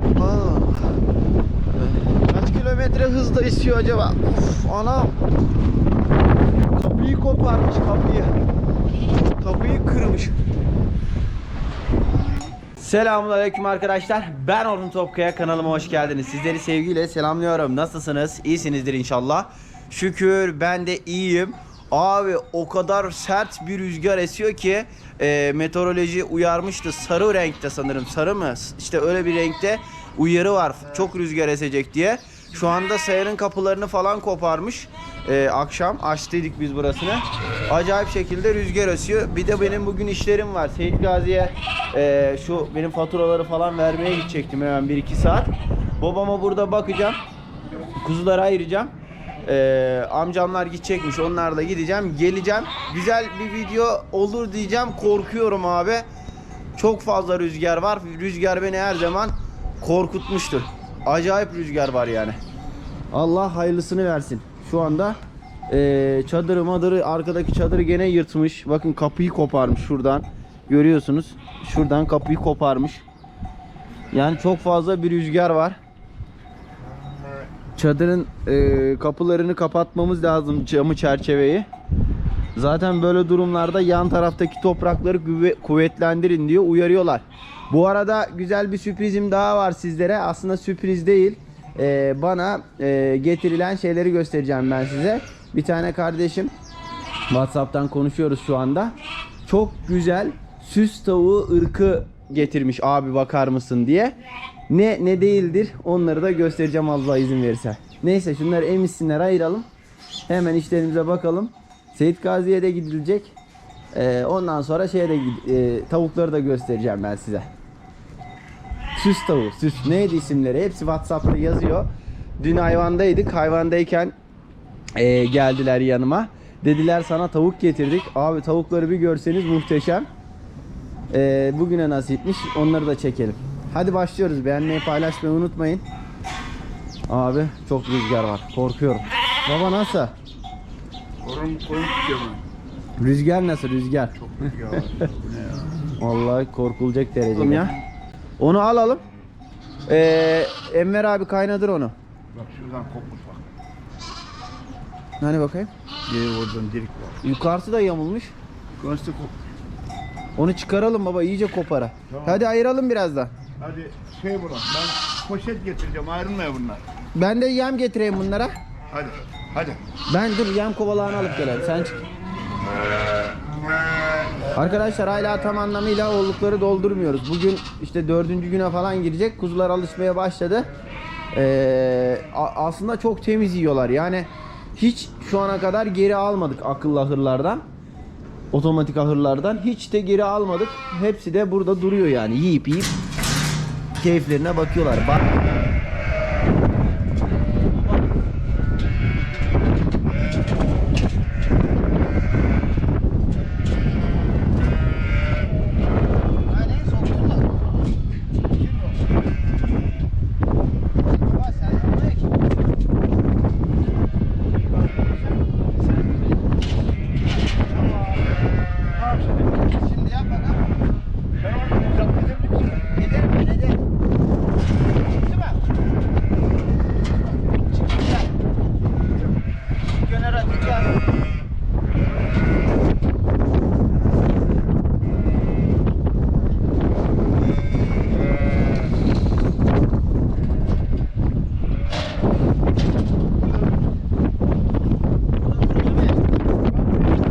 Aa, kaç kilometre hızla istiyor acaba? Of anam. Kapıyı koparmış kapıyı. Kapıyı kırmış. Selamünaleyküm arkadaşlar. Ben Orhun Topkaya kanalıma hoş geldiniz. Sizleri sevgiyle selamlıyorum. Nasılsınız? İyisinizdir inşallah. Şükür ben de iyiyim. Abi o kadar sert bir rüzgar esiyor ki e, meteoroloji uyarmıştı. Sarı renkte sanırım. Sarı mı? İşte öyle bir renkte uyarı var. Çok rüzgar esecek diye. Şu anda sayarın kapılarını falan koparmış. E, akşam açtıydık biz burasını. Acayip şekilde rüzgar esiyor. Bir de benim bugün işlerim var. Seyit Gazi'ye e, şu benim faturaları falan vermeye gidecektim hemen 1-2 saat. Babama burada bakacağım. Kuzuları ayıracağım. Ee, amcamlar gidecekmiş. Onlarla gideceğim. Geleceğim. Güzel bir video olur diyeceğim. Korkuyorum abi. Çok fazla rüzgar var. Rüzgar beni her zaman korkutmuştur. Acayip rüzgar var yani. Allah hayırlısını versin. Şu anda ee, çadırı madırı arkadaki çadırı gene yırtmış. Bakın kapıyı koparmış şuradan. Görüyorsunuz. Şuradan kapıyı koparmış. Yani çok fazla bir rüzgar var. Çadırın e, kapılarını kapatmamız lazım camı çerçeveyi. Zaten böyle durumlarda yan taraftaki toprakları kuvvetlendirin diyor uyarıyorlar. Bu arada güzel bir sürprizim daha var sizlere. Aslında sürpriz değil. E, bana e, getirilen şeyleri göstereceğim ben size. Bir tane kardeşim WhatsApp'tan konuşuyoruz şu anda. Çok güzel süs tavuğu ırkı getirmiş abi bakar mısın diye. Ne ne değildir onları da göstereceğim Allah izin verirse. Neyse şunları emişsinler ayıralım. Hemen işlerimize bakalım. Seyit Gazi'ye de gidilecek. Ee, ondan sonra şeye de e, tavukları da göstereceğim ben size. Süs tavuğu, süs. Neydi isimleri? Hepsi WhatsApp'ta yazıyor. Dün hayvandaydık. Hayvandayken e, geldiler yanıma. Dediler sana tavuk getirdik. Abi tavukları bir görseniz muhteşem. E, bugüne nasipmiş. Onları da çekelim. Hadi başlıyoruz. Beğenmeyi paylaşmayı unutmayın. Abi çok rüzgar var. Korkuyorum. Baba nasıl? Korum korum tutuyor ben. Rüzgar nasıl rüzgar? Çok rüzgar var. Vallahi korkulacak derecede. Ya. Onu alalım. Ee, Enver abi kaynadır onu. Bak şuradan kopmuş bak. Hani bakayım. Yeri oradan delik var. Yukarısı da yamulmuş. Gazete kopmuş. Onu çıkaralım baba iyice kopara. Tamam. Hadi ayıralım biraz da. Hadi şey bulan. Ben poşet getireceğim. Ayrılmıyor bunlar. Ben de yem getireyim bunlara. Hadi. Hadi. Ben dur yem kovalağını alıp gelelim. Sen çık. Arkadaşlar hala tam anlamıyla oldukları doldurmuyoruz. Bugün işte dördüncü güne falan girecek. Kuzular alışmaya başladı. Ee, aslında çok temiz yiyorlar. Yani hiç şu ana kadar geri almadık akıllı ahırlardan. Otomatik ahırlardan. Hiç de geri almadık. Hepsi de burada duruyor yani. Yiyip yiyip keyiflerine bakıyorlar. Bak. Şimdi yap bakalım. Sen onu zapt edebilir misin? Ederim ben ederim. Çıktı mı? Çıktı güzel. Gönere atacağız.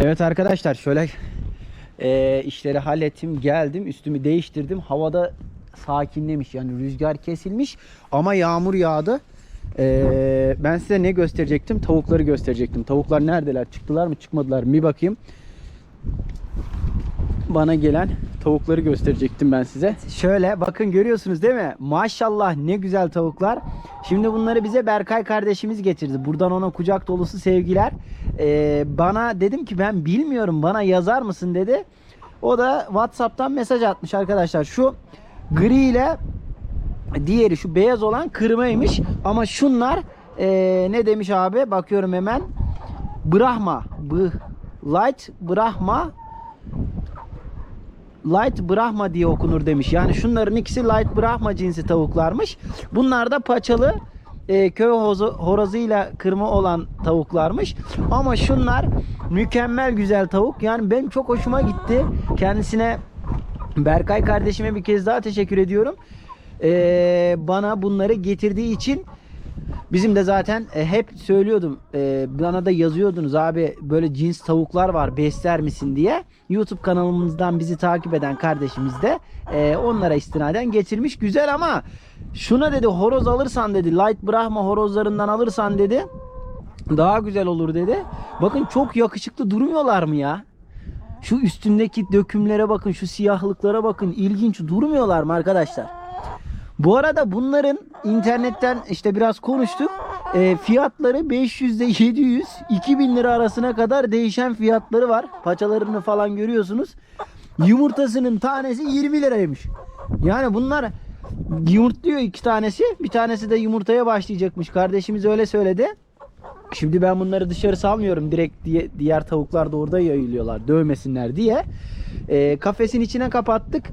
Evet arkadaşlar şöyle e, işleri hallettim geldim üstümü değiştirdim havada sakinlemiş yani rüzgar kesilmiş ama yağmur yağdı E, ben size ne gösterecektim tavukları gösterecektim tavuklar neredeler çıktılar mı çıkmadılar mı bir bakayım bana gelen tavukları gösterecektim ben size. Şöyle bakın görüyorsunuz değil mi? Maşallah ne güzel tavuklar. Şimdi bunları bize Berkay kardeşimiz getirdi. Buradan ona kucak dolusu sevgiler. Ee, bana dedim ki ben bilmiyorum bana yazar mısın dedi. O da Whatsapp'tan mesaj atmış arkadaşlar. Şu gri ile diğeri şu beyaz olan kırmaymış. Ama şunlar ee, ne demiş abi? Bakıyorum hemen. Brahma. Bı Light Brahma Light Brahma diye okunur demiş. Yani şunların ikisi Light Brahma cinsi tavuklarmış. Bunlar da paçalı e, köy hozu, horozuyla kırma olan tavuklarmış. Ama şunlar mükemmel güzel tavuk. Yani benim çok hoşuma gitti. Kendisine Berkay kardeşime bir kez daha teşekkür ediyorum. E, bana bunları getirdiği için Bizim de zaten e, hep söylüyordum. E, bana da yazıyordunuz abi böyle cins tavuklar var besler misin diye. YouTube kanalımızdan bizi takip eden kardeşimiz de e, onlara istinaden getirmiş. Güzel ama şuna dedi horoz alırsan dedi Light Brahma horozlarından alırsan dedi daha güzel olur dedi. Bakın çok yakışıklı durmuyorlar mı ya? Şu üstündeki dökümlere bakın, şu siyahlıklara bakın. İlginç durmuyorlar mı arkadaşlar? Bu arada bunların internetten işte biraz konuştuk. E, fiyatları 500 ile 700, 2000 lira arasına kadar değişen fiyatları var. Paçalarını falan görüyorsunuz. Yumurtasının tanesi 20 liraymış. Yani bunlar yumurtluyor iki tanesi. Bir tanesi de yumurtaya başlayacakmış. Kardeşimiz öyle söyledi. Şimdi ben bunları dışarı salmıyorum. Direkt diye, diğer tavuklar da orada yayılıyorlar. Dövmesinler diye. E, kafesin içine kapattık.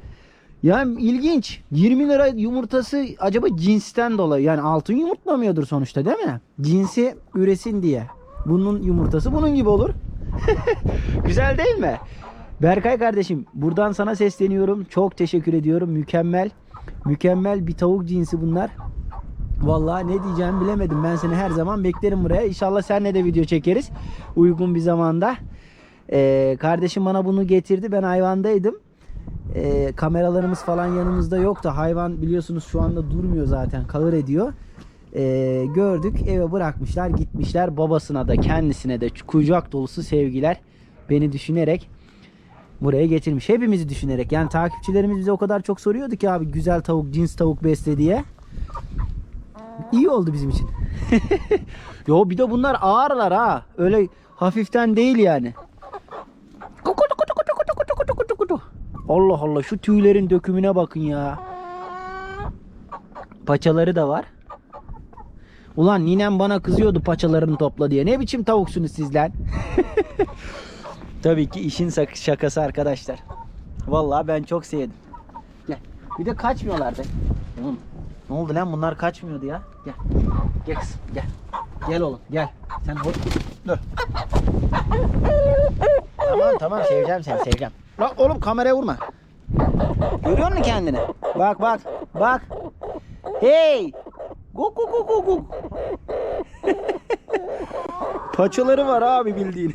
Yani ilginç. 20 lira yumurtası acaba cinsten dolayı. Yani altın yumurtlamıyordur sonuçta değil mi? Cinsi üresin diye. Bunun yumurtası bunun gibi olur. Güzel değil mi? Berkay kardeşim buradan sana sesleniyorum. Çok teşekkür ediyorum. Mükemmel. Mükemmel bir tavuk cinsi bunlar. Vallahi ne diyeceğimi bilemedim. Ben seni her zaman beklerim buraya. İnşallah seninle de video çekeriz. Uygun bir zamanda. Ee, kardeşim bana bunu getirdi. Ben hayvandaydım. Ee, kameralarımız falan yanımızda yoktu. Hayvan biliyorsunuz şu anda durmuyor zaten. Kalır ediyor. Ee, gördük eve bırakmışlar gitmişler. Babasına da kendisine de kucak dolusu sevgiler. Beni düşünerek buraya getirmiş. Hepimizi düşünerek. Yani takipçilerimiz bize o kadar çok soruyordu ki abi güzel tavuk, cins tavuk besle diye. İyi oldu bizim için. Yo bir de bunlar ağırlar ha. Öyle hafiften değil yani. Allah Allah şu tüylerin dökümüne bakın ya. Paçaları da var. Ulan ninem bana kızıyordu paçalarını topla diye. Ne biçim tavuksunuz sizler? Tabii ki işin şakası arkadaşlar. Vallahi ben çok sevdim. Gel. Bir de kaçmıyorlardı. Oğlum ne oldu lan bunlar kaçmıyordu ya. Gel. Gel kızım gel. Gel oğlum gel. Sen Dur. tamam tamam seveceğim seni seveceğim. Lan oğlum kameraya vurma. Görüyor musun kendini? Bak bak bak. Hey. Guk guk guk guk guk. Paçaları var abi bildiğin.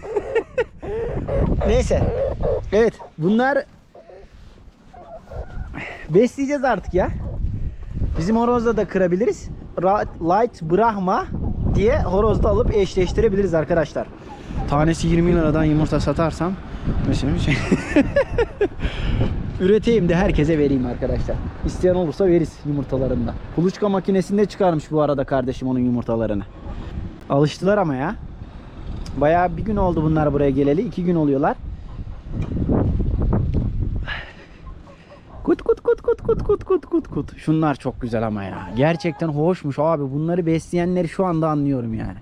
Neyse. Evet bunlar besleyeceğiz artık ya. Bizim horozda da kırabiliriz. Ra- Light Brahma diye horozda alıp eşleştirebiliriz arkadaşlar. Tanesi 20 liradan yumurta satarsam mesela şey. Üreteyim de herkese vereyim arkadaşlar. İsteyen olursa veririz yumurtalarından. Kuluçka makinesinde çıkarmış bu arada kardeşim onun yumurtalarını. Alıştılar ama ya. Bayağı bir gün oldu bunlar buraya geleli. iki gün oluyorlar. Kut kut kut kut kut kut kut kut kut. Şunlar çok güzel ama ya. Gerçekten hoşmuş abi. Bunları besleyenleri şu anda anlıyorum yani.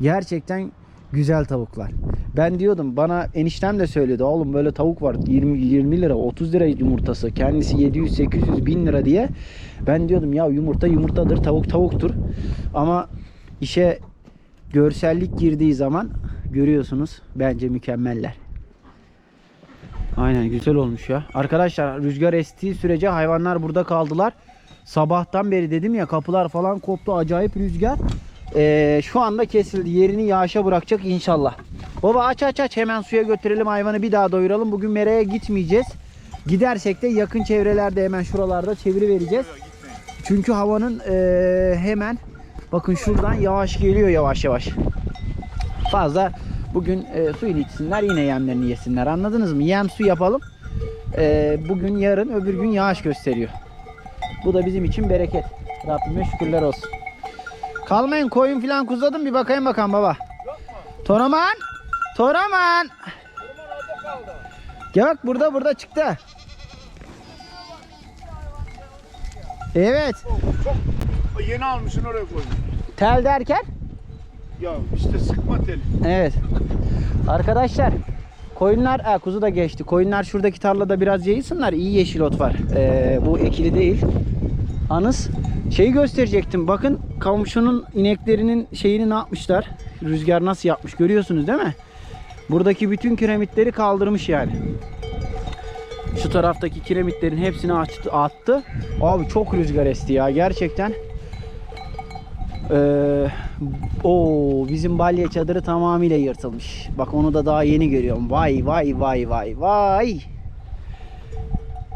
Gerçekten güzel tavuklar. Ben diyordum bana eniştem de söylüyordu. Oğlum böyle tavuk var 20 20 lira 30 lira yumurtası. Kendisi 700 800 bin lira diye. Ben diyordum ya yumurta yumurtadır tavuk tavuktur. Ama işe görsellik girdiği zaman görüyorsunuz bence mükemmeller. Aynen güzel olmuş ya. Arkadaşlar rüzgar estiği sürece hayvanlar burada kaldılar. Sabahtan beri dedim ya kapılar falan koptu acayip rüzgar. Ee, şu anda kesildi. Yerini yağışa bırakacak inşallah. Baba aç aç aç hemen suya götürelim hayvanı bir daha doyuralım. Bugün meraya gitmeyeceğiz. Gidersek de yakın çevrelerde hemen şuralarda çeviri vereceğiz. Çünkü havanın ee, hemen bakın şuradan yavaş geliyor yavaş yavaş. Fazla bugün e, suyunu içsinler yine yemlerini yesinler anladınız mı? Yem su yapalım. E, bugün yarın öbür gün yağış gösteriyor. Bu da bizim için bereket. Rabbime şükürler olsun. Kalmayın koyun filan kuzadım bir bakayım bakalım baba. Toraman. Toraman. Gel bak burada burada çıktı. Evet. Yeni almışsın oraya koy. Tel derken? Ya işte sıkma teli. Evet. Arkadaşlar koyunlar, ha, kuzu da geçti. Koyunlar şuradaki tarlada biraz yayılsınlar. İyi yeşil ot var. Ee, bu ekili değil. Anız şeyi gösterecektim. Bakın komşunun ineklerinin şeyini ne yapmışlar? Rüzgar nasıl yapmış görüyorsunuz değil mi? Buradaki bütün kiremitleri kaldırmış yani. Şu taraftaki kiremitlerin hepsini açtı, attı. Abi çok rüzgar esti ya gerçekten. Ee, o bizim balya çadırı tamamıyla yırtılmış. Bak onu da daha yeni görüyorum. Vay vay vay vay vay.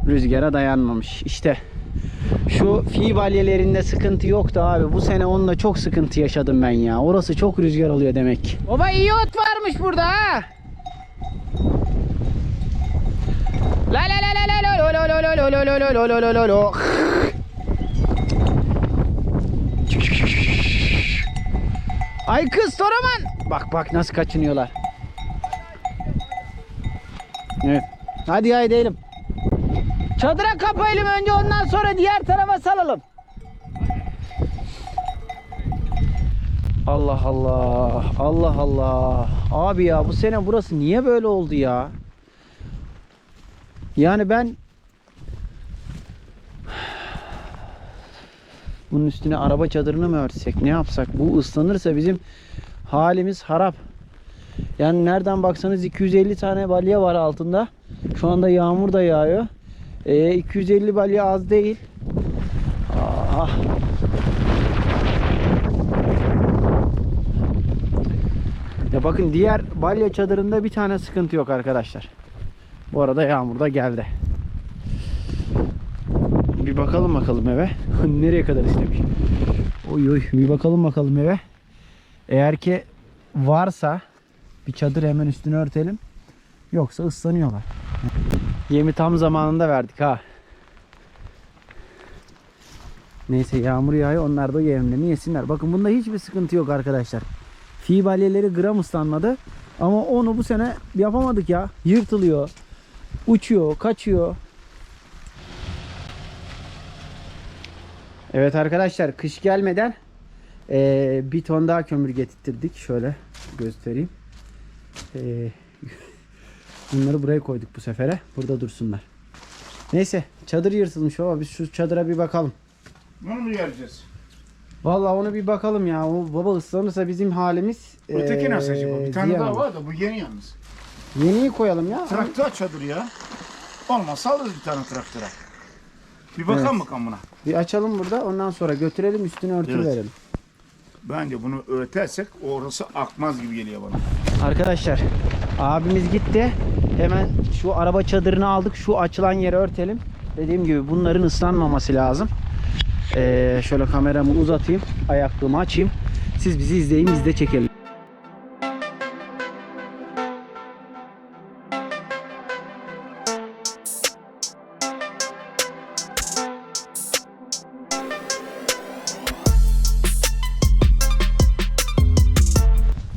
Rüzgara dayanmamış. İşte şu fi balyelerinde sıkıntı yoktu abi. Bu sene onunla çok sıkıntı yaşadım ben ya. Orası çok rüzgar oluyor demek. Baba iyi ot varmış burada ha. La la la la la lo lo lo lo lo lo lo lo lo lo lo. Ay kız Toraman. Bak bak nasıl kaçınıyorlar. Evet. Hadi ya edelim. Çadıra kapayalım önce ondan sonra diğer tarafa salalım. Allah Allah. Allah Allah. Abi ya bu sene burası niye böyle oldu ya? Yani ben bunun üstüne araba çadırını mı örtsek ne yapsak? Bu ıslanırsa bizim halimiz harap. Yani nereden baksanız 250 tane balya var altında. Şu anda yağmur da yağıyor. Ee, 250 balya az değil. Ah. Ya bakın diğer balya çadırında bir tane sıkıntı yok arkadaşlar. Bu arada yağmur da geldi. Bir bakalım bakalım eve. Nereye kadar istemiş. Oy oy bir bakalım bakalım eve. Eğer ki varsa bir çadır hemen üstünü örtelim. Yoksa ıslanıyorlar. Yemi tam zamanında verdik ha. Neyse yağmur yağıyor onlar da yemlerini yesinler. Bakın bunda hiçbir sıkıntı yok arkadaşlar. Fi balyeleri gram ıslanmadı. Ama onu bu sene yapamadık ya. Yırtılıyor. Uçuyor, kaçıyor. Evet arkadaşlar kış gelmeden eee, bir ton daha kömür getirttirdik. Şöyle göstereyim. Eee, bunları buraya koyduk bu sefere. Burada dursunlar. Neyse çadır yırtılmış baba. Biz şu çadıra bir bakalım. Bunu mu yereceğiz? Vallahi onu bir bakalım ya. O baba ıslanırsa bizim halimiz Öteki eee, nasıl acaba? Bir tane daha var da bu yeni yalnız. Yeniyi koyalım ya. Traktör çadır ya. Olmazsa alırız bir tane traktöre. Bir bakalım Evet. bakalım buna. Bir açalım burada. Ondan sonra götürelim üstünü örtü Evet. verelim. Bence bunu öğretersek orası akmaz gibi geliyor bana. Arkadaşlar abimiz gitti. Hemen şu araba çadırını aldık. Şu açılan yeri örtelim. Dediğim gibi bunların ıslanmaması lazım. Ee, şöyle kameramı uzatayım. Ayaklığımı açayım. Siz bizi izleyin biz de çekelim.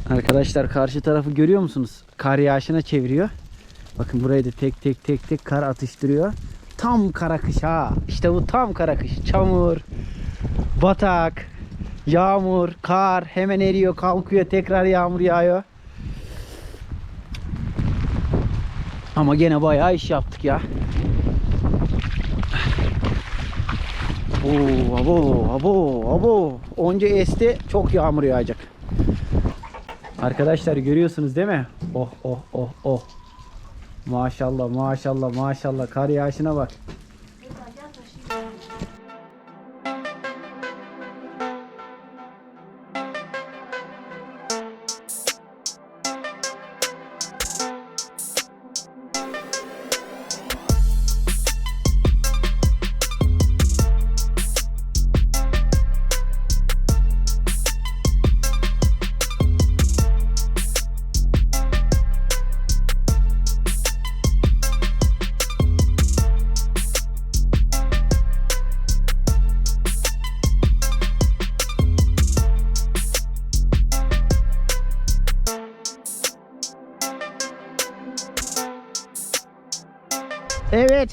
Arkadaşlar karşı tarafı görüyor musunuz? Kar yağışına çeviriyor. Bakın burayı da tek tek tek tek kar atıştırıyor. Tam kara kış ha. İşte bu tam kara kış. Çamur, batak, yağmur, kar hemen eriyor, kalkıyor, tekrar yağmur yağıyor. Ama gene bayağı iş yaptık ya. Oo, abo, abo, abo. Onca esti çok yağmur yağacak. Arkadaşlar görüyorsunuz değil mi? Oh oh oh oh. Maşallah maşallah maşallah kar yağışına bak.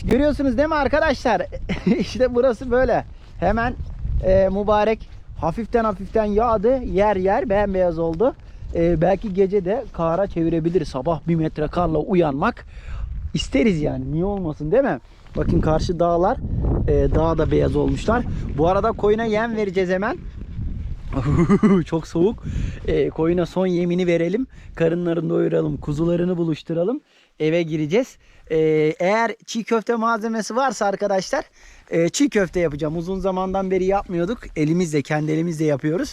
Görüyorsunuz değil mi arkadaşlar? işte burası böyle. Hemen e, mübarek hafiften hafiften yağdı. Yer yer bembeyaz oldu. e, belki gece de kara çevirebilir. Sabah bir metre karla uyanmak isteriz yani. Niye olmasın değil mi? Bakın karşı dağlar e, daha da beyaz olmuşlar. Bu arada koyuna yem vereceğiz hemen. Çok soğuk. E, koyuna son yemini verelim. Karınlarını doyuralım. Kuzularını buluşturalım. Eve gireceğiz. E, eğer çiğ köfte malzemesi varsa arkadaşlar e, çiğ köfte yapacağım. Uzun zamandan beri yapmıyorduk. Elimizle kendi elimizle yapıyoruz.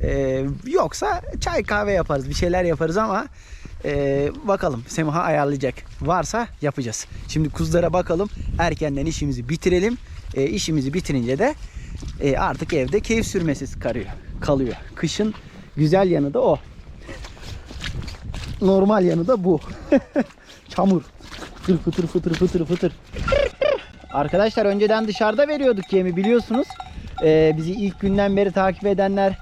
E, yoksa çay kahve yaparız. Bir şeyler yaparız ama e, bakalım Semaha ayarlayacak. Varsa yapacağız. Şimdi kuzulara bakalım. Erkenden işimizi bitirelim. E, işimizi bitirince de e, artık evde keyif sürmesi karıyor, kalıyor. Kışın güzel yanı da o. Normal yanı da bu. Çamur. Fıtır fıtır fıtır fıtır fıtır. Arkadaşlar önceden dışarıda veriyorduk yemi biliyorsunuz. Ee, bizi ilk günden beri takip edenler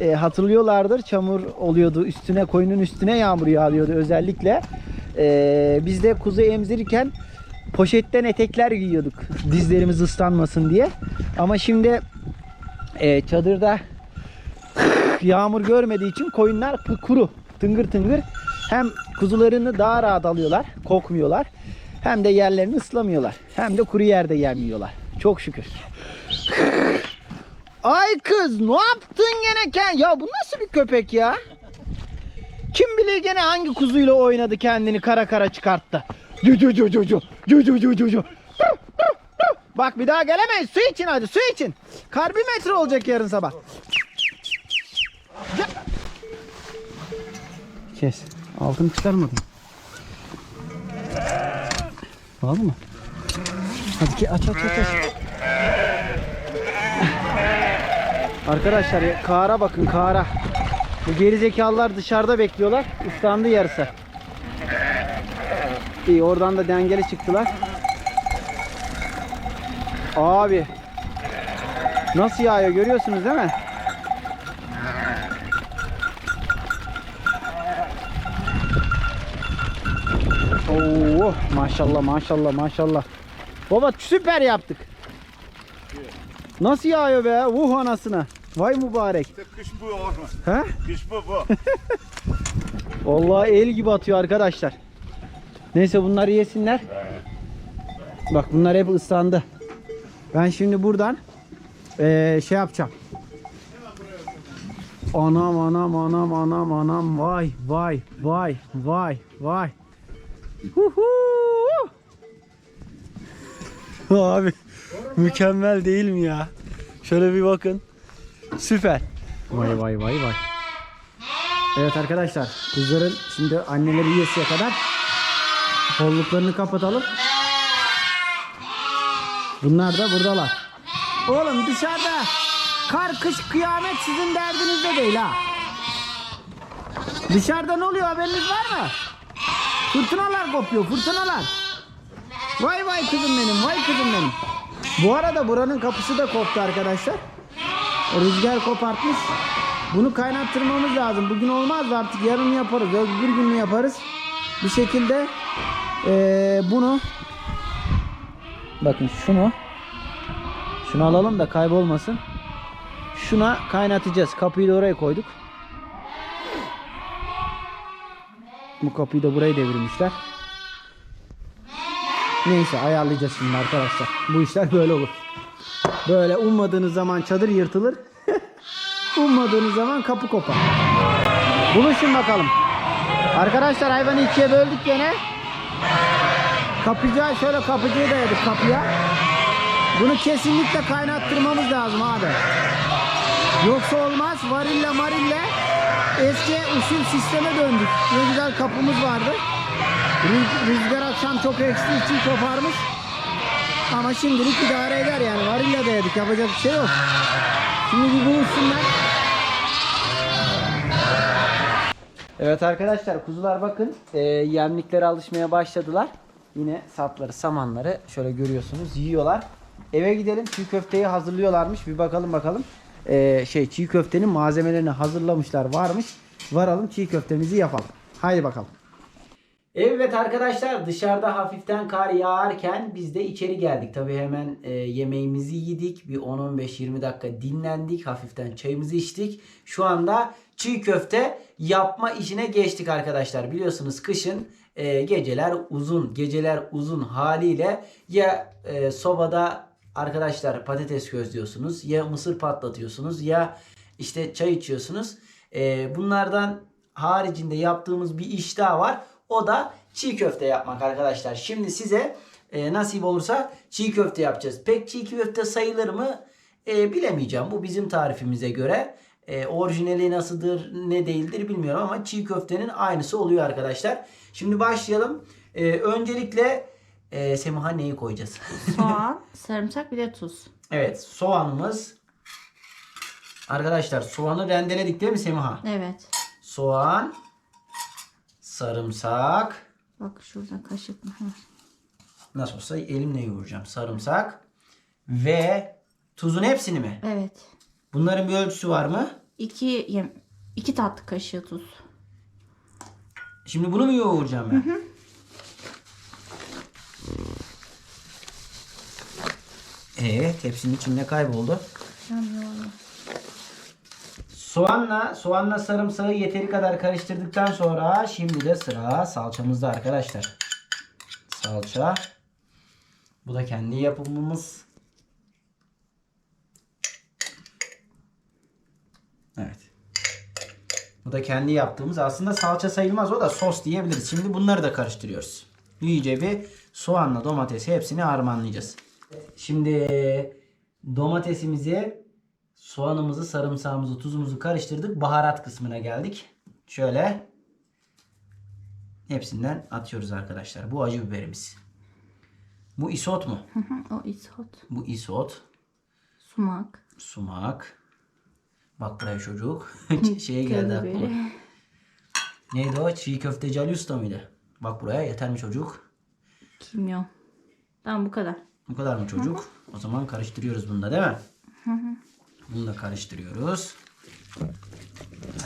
e, hatırlıyorlardır. Çamur oluyordu üstüne koyunun üstüne yağmur yağıyordu özellikle. Ee, biz de kuzu emzirirken poşetten etekler giyiyorduk dizlerimiz ıslanmasın diye. Ama şimdi e, çadırda yağmur görmediği için koyunlar kuru tıngır tıngır hem kuzularını daha rahat alıyorlar kokmuyorlar hem de yerlerini ıslamıyorlar hem de kuru yerde yemiyorlar çok şükür ay kız ne yaptın gene ken ya bu nasıl bir köpek ya kim bilir gene hangi kuzuyla oynadı kendini kara kara çıkarttı Cü cü cü cü cü. Cü cü cü cü cü. Bak bir daha gelemeyiz. Su için hadi su için. Karbimetre olacak yarın sabah. Kes. Altını çıkarmadın. Var mı? Hadi ki aç aç aç aç. Arkadaşlar Kaan'a bakın Kaan'a. Bu gerizekalılar dışarıda bekliyorlar. Islandı yarısı. İyi oradan da dengeli çıktılar. Abi. Nasıl yağıyor görüyorsunuz değil mi? Oo maşallah maşallah maşallah. Baba süper yaptık. Nasıl yağıyor be? Vuh anasına. Vay mübarek. İşte kış bu oğlum. He? Kış bu bu. Vallahi el gibi atıyor arkadaşlar. Neyse bunları yesinler. Bak bunlar hep ıslandı. Ben şimdi buradan eee, şey yapacağım. Anam anam anam anam anam vay vay vay vay vay. Abi mükemmel değil mi ya? Şöyle bir bakın. Süper. Vay vay vay vay. Evet arkadaşlar kızların şimdi anneleri yiyesiye kadar kolluklarını kapatalım. Bunlar da buradalar. Oğlum dışarıda kar kış kıyamet sizin derdinizde değil ha. Dışarıda ne oluyor haberiniz var mı? Fırtınalar kopuyor fırtınalar. Vay vay kızım benim vay kızım benim. Bu arada buranın kapısı da koptu arkadaşlar. Rüzgar kopartmış. Bunu kaynattırmamız lazım. Bugün olmaz artık yarın yaparız. Öbür gün mü yaparız? Bir şekilde eee, bunu bakın şunu şunu alalım da kaybolmasın. Şuna kaynatacağız. Kapıyı da oraya koyduk. Bu kapıyı da buraya devirmişler. Neyse ayarlayacağız şimdi arkadaşlar. Bu işler böyle olur. Böyle ummadığınız zaman çadır yırtılır. Ummadığınız zaman kapı kopar. Buluşun bakalım. Arkadaşlar hayvanı ikiye böldük gene. Kapıcıya şöyle kapıcıyı dayadık kapıya. Bunu kesinlikle kaynattırmamız lazım abi. Yoksa olmaz. Varille marille eski usul sisteme döndük. Ne güzel kapımız vardı. Rüz- Rüzgar akşam çok eksiği için koparmış. Ama şimdilik idare eder yani. Varille dayadık. Yapacak bir şey yok. Şimdi bir buluşsunlar. Evet arkadaşlar kuzular bakın e, yemliklere alışmaya başladılar. Yine sapları samanları şöyle görüyorsunuz yiyorlar. Eve gidelim çiğ köfteyi hazırlıyorlarmış bir bakalım bakalım. E, şey çiğ köftenin malzemelerini hazırlamışlar varmış. Varalım çiğ köftemizi yapalım. Haydi bakalım. Evet arkadaşlar dışarıda hafiften kar yağarken biz de içeri geldik. Tabii hemen e, yemeğimizi yedik. Bir 10-15-20 dakika dinlendik. Hafiften çayımızı içtik. Şu anda çiğ köfte yapma işine geçtik arkadaşlar. Biliyorsunuz kışın e, geceler uzun. Geceler uzun haliyle ya e, sobada arkadaşlar patates közlüyorsunuz ya mısır patlatıyorsunuz ya işte çay içiyorsunuz. E, bunlardan haricinde yaptığımız bir iş daha var. O da çiğ köfte yapmak arkadaşlar. Şimdi size e, nasip olursa çiğ köfte yapacağız. Pek çiğ köfte sayılır mı E, bilemeyeceğim. Bu bizim tarifimize göre. E, orijinali nasıldır ne değildir bilmiyorum ama çiğ köftenin aynısı oluyor arkadaşlar. Şimdi başlayalım. E, öncelikle e, Semiha neyi koyacağız? Soğan, sarımsak bir de tuz. evet soğanımız. Arkadaşlar soğanı rendeledik değil mi Semiha? Evet. Soğan, sarımsak, Bak şurada kaşık mı? Hı. Nasıl olsa elimle yoğuracağım. Sarımsak ve tuzun hepsini mi? Evet. Bunların bir ölçüsü var mı? İki, yem iki tatlı kaşığı tuz. Şimdi bunu mu yoğuracağım ben? Ee, tepsinin içinde kayboldu. Soğanla, soğanla sarımsağı yeteri kadar karıştırdıktan sonra şimdi de sıra salçamızda arkadaşlar. Salça. Bu da kendi yapımımız. Evet. Bu da kendi yaptığımız aslında salça sayılmaz o da sos diyebiliriz. Şimdi bunları da karıştırıyoruz. İyice bir soğanla domatesi hepsini harmanlayacağız. Şimdi domatesimizi, soğanımızı, sarımsağımızı, tuzumuzu karıştırdık. Baharat kısmına geldik. Şöyle hepsinden atıyoruz arkadaşlar. Bu acı biberimiz. Bu isot mu? Hı hı, o isot. Bu isot. Sumak. Sumak. Bak buraya çocuk. Şeye geldi aklıma. Neydi o? Çiğ köfteci Ali Usta mıydı? Bak buraya yeter mi çocuk? Kimyon. Tamam bu kadar. Bu kadar mı çocuk? O zaman karıştırıyoruz bunu da değil mi? Bunu da karıştırıyoruz.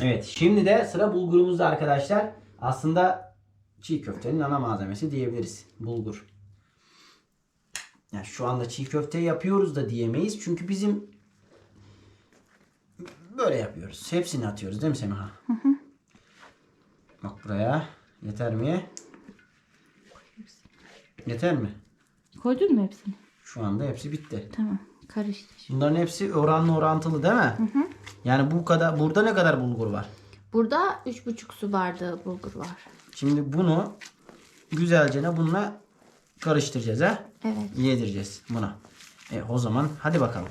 Evet şimdi de sıra bulgurumuzda arkadaşlar. Aslında çiğ köftenin ana malzemesi diyebiliriz. Bulgur. Yani şu anda çiğ köfte yapıyoruz da diyemeyiz. Çünkü bizim böyle yapıyoruz. Hepsini atıyoruz değil mi Semiha? Bak buraya. Yeter mi? Yeter mi? Koydun mu hepsini? Şu anda hepsi bitti. Tamam. Karıştır. Bunların hepsi oranlı orantılı değil mi? Yani bu kadar burada ne kadar bulgur var? Burada üç buçuk su bardağı bulgur var. Şimdi bunu güzelce ne bununla karıştıracağız ha? Evet. Yedireceğiz buna. E, o zaman hadi bakalım.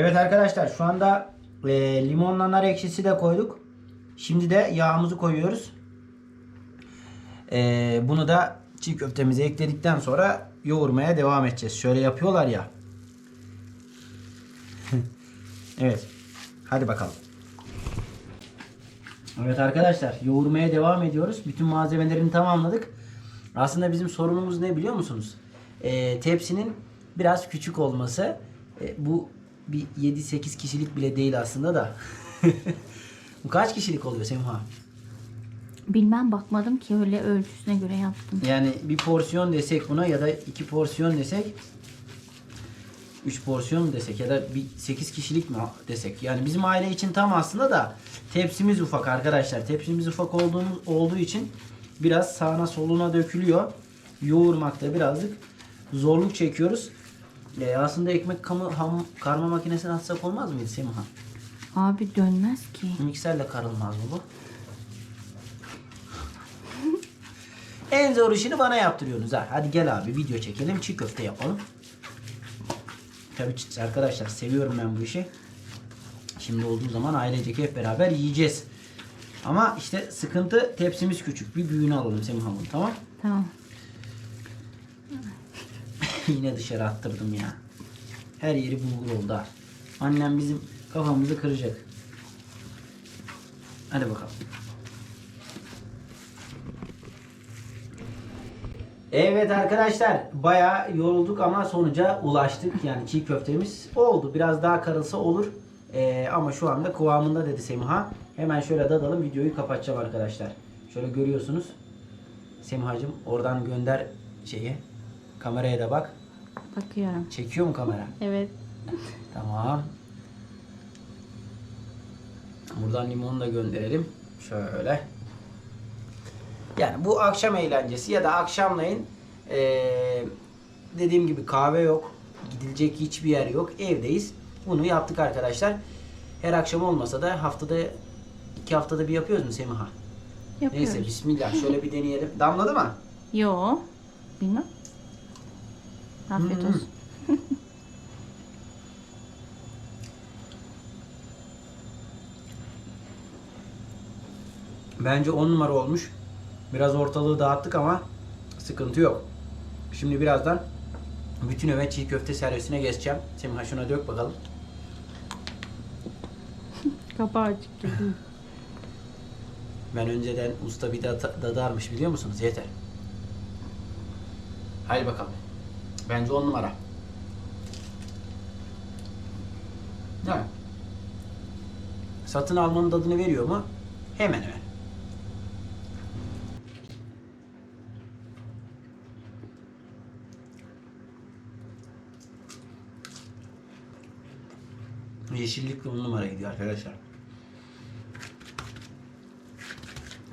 Evet arkadaşlar şu anda e, limonla nar ekşisi de koyduk. Şimdi de yağımızı koyuyoruz. E, bunu da çiğ köftemize ekledikten sonra yoğurmaya devam edeceğiz. Şöyle yapıyorlar ya. evet. Hadi bakalım. Evet arkadaşlar yoğurmaya devam ediyoruz. Bütün malzemelerini tamamladık. Aslında bizim sorunumuz ne biliyor musunuz? Ee, tepsinin biraz küçük olması. Ee, bu bir 7-8 kişilik bile değil aslında da. bu kaç kişilik oluyor Semha? Bilmem bakmadım ki öyle ölçüsüne göre yaptım. Yani bir porsiyon desek buna ya da iki porsiyon desek 3 porsiyon mu desek ya da bir 8 kişilik mi desek. Yani bizim aile için tam aslında da tepsimiz ufak arkadaşlar. Tepsimiz ufak olduğumuz olduğu için biraz sağına soluna dökülüyor. Yoğurmakta birazcık zorluk çekiyoruz. Ee, aslında ekmek kamı, ham, karma makinesine atsak olmaz mıydı Semiha? Abi dönmez ki. Mikserle karılmaz mı bu? en zor işini bana yaptırıyorsunuz ha. Hadi gel abi video çekelim çiğ köfte yapalım. Tabii arkadaşlar seviyorum ben bu işi. Şimdi olduğu zaman ailecek hep beraber yiyeceğiz. Ama işte sıkıntı tepsimiz küçük. Bir büyüğünü alalım Semih Hanım tamam. Tamam. Yine dışarı attırdım ya. Her yeri bulgur oldu. Annem bizim kafamızı kıracak. Hadi bakalım. Evet arkadaşlar bayağı yorulduk ama sonuca ulaştık. Yani çiğ köftemiz oldu. Biraz daha karılsa olur. Ee, ama şu anda kıvamında dedi Semiha. Hemen şöyle dadalım videoyu kapatacağım arkadaşlar. Şöyle görüyorsunuz. Semiha'cığım oradan gönder şeyi. Kameraya da bak. Bakıyorum. Çekiyor mu kamera? Evet. Tamam. Buradan limonu da gönderelim. Şöyle. Yani bu akşam eğlencesi ya da akşamleyin eee, dediğim gibi kahve yok. Gidilecek hiçbir yer yok. Evdeyiz. Bunu yaptık arkadaşlar. Her akşam olmasa da haftada iki haftada bir yapıyoruz mu Semiha? Yapıyoruz. Neyse bismillah şöyle bir deneyelim. Damladı mı? Yo. Bilmem. Afiyet Hmm. olsun. Bence 10 numara olmuş. Biraz ortalığı dağıttık ama sıkıntı yok. Şimdi birazdan bütün eve çiğ köfte servisine geçeceğim. Semih şuna dök bakalım. Kapağı gibi. Ben önceden usta bir dada- dadarmış biliyor musunuz? Yeter. Haydi bakalım. Bence 10 numara. Yani. Satın almanın tadını veriyor mu? Hemen hemen. Yeşillikle 10 numara gidiyor arkadaşlar.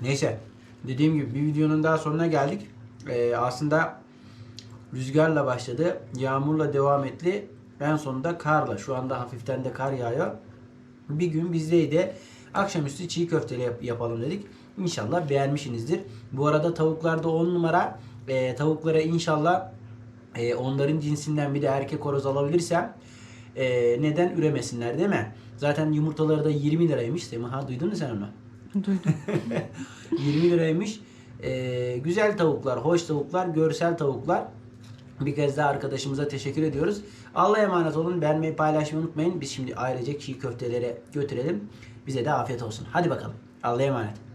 Neyse. Dediğim gibi bir videonun daha sonuna geldik. Ee, aslında rüzgarla başladı. Yağmurla devam etti. En sonunda karla. Şu anda hafiften de kar yağıyor. Bir gün bizdeydi. Akşamüstü çiğ köfteli yap- yapalım dedik. İnşallah beğenmişsinizdir. Bu arada tavuklarda 10 numara. Ee, tavuklara inşallah e, onların cinsinden bir de erkek horoz alabilirsem e, neden üremesinler değil mi? Zaten yumurtaları da 20 liraymış. Semaha duydun mu sen onu? Duydum. 20 liraymış. Ee, güzel tavuklar, hoş tavuklar, görsel tavuklar. Bir kez daha arkadaşımıza teşekkür ediyoruz. Allah'a emanet olun. Beğenmeyi, paylaşmayı unutmayın. Biz şimdi ailecek çiğ köftelere götürelim. Bize de afiyet olsun. Hadi bakalım. Allah'a emanet.